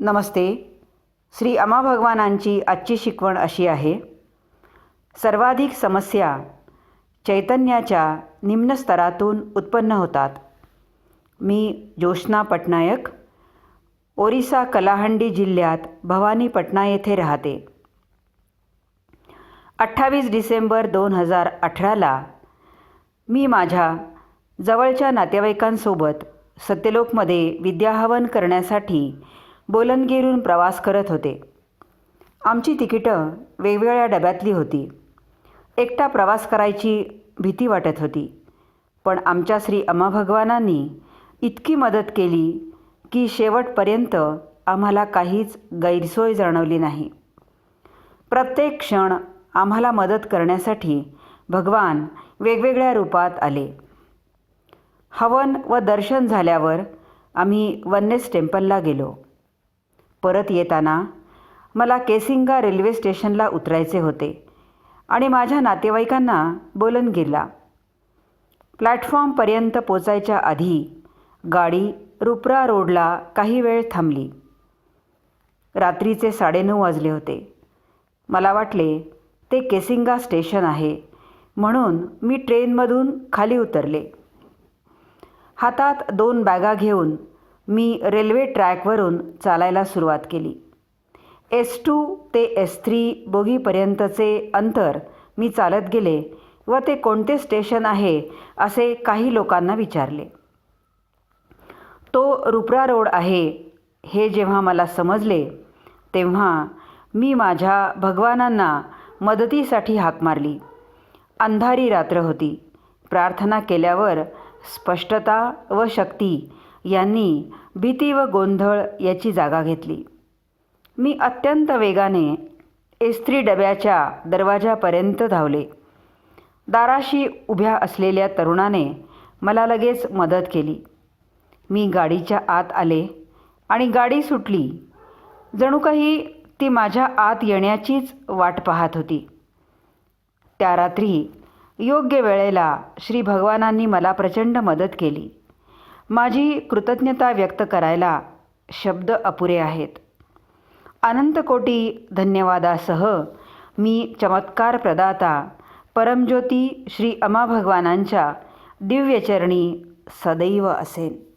नमस्ते. श्री अमा भगवानांची आजची शिकवण अशी आहे सर्वाधिक समस्या चैतन्याच्या निम्न स्तरातून उत्पन्न होतात. मी जोशना पटनायक ओरिसा कलाहंडी जिल्ह्यात भवानीपटना येथे राहते. अठ्ठावीस डिसेंबर दोन हजार अठराला मी माझ्या जवळच्या नातेवाईकांसोबत सत्यलोकमध्ये विद्याहवन करण्यासाठी बोलनगिरून प्रवास करत होते. आमची तिकीटं वेगवेगळ्या डब्यातली होती. एकटा प्रवास करायची भीती वाटत होती. पण आमच्या श्री अम्मा भगवानांनी इतकी मदत केली की शेवटपर्यंत आम्हाला काहीच गैरसोय जाणवली नाही. प्रत्येक क्षण आम्हाला मदत करण्यासाठी भगवान वेगवेगळ्या रूपात आले. हवन व दर्शन झाल्यावर आम्ही वन्नेस टेम्पलला गेलो. परत येताना मला केसिंगा रेल्वे स्टेशनला उतरायचे होते आणि माझ्या नातेवाईकांना बोलनगिरला प्लॅटफॉर्मपर्यंत पोचायच्या आधी गाडी रुपरा रोडला काही वेळ थांबली. रात्रीचे साडेनऊ वाजले होते. मला वाटले ते केसिंगा स्टेशन आहे म्हणून मी ट्रेनमधून खाली उतरले. हातात दोन बॅगा घेऊन मी रेल्वे ट्रॅकवरून चालायला सुरुवात केली. एस टू ते एस थ्री बोगीपर्यंतचे अंतर मी चालत गेले व ते कोणते स्टेशन आहे असे काही लोकांना विचारले. तो रुपरा रोड आहे हे जेव्हा मला समजले तेव्हा मी माझ्या भगवानांना मदतीसाठी हाक मारली. अंधारी रात्र होती. प्रार्थना केल्यावर स्पष्टता व शक्ती यांनी भीती व गोंधळ याची जागा घेतली. मी अत्यंत वेगाने एस्त्री डब्याच्या दरवाजापर्यंत धावले. दाराशी उभ्या असलेल्या तरुणाने मला लगेच मदत केली. मी गाडीच्या आत आले आणि गाडी सुटली. जणू काही ती माझ्या आत येण्याचीच वाट पाहत होती. त्या रात्री योग्य वेळेला श्री भगवानांनी मला प्रचंड मदत केली. माझी कृतज्ञता व्यक्त करायला शब्द अपुरे आहेत. अनंतकोटी धन्यवादासह मी चमत्कार प्रदाता परमज्योती श्री अमा भगवानांच्या दिव्यचरणी सदैव असेन.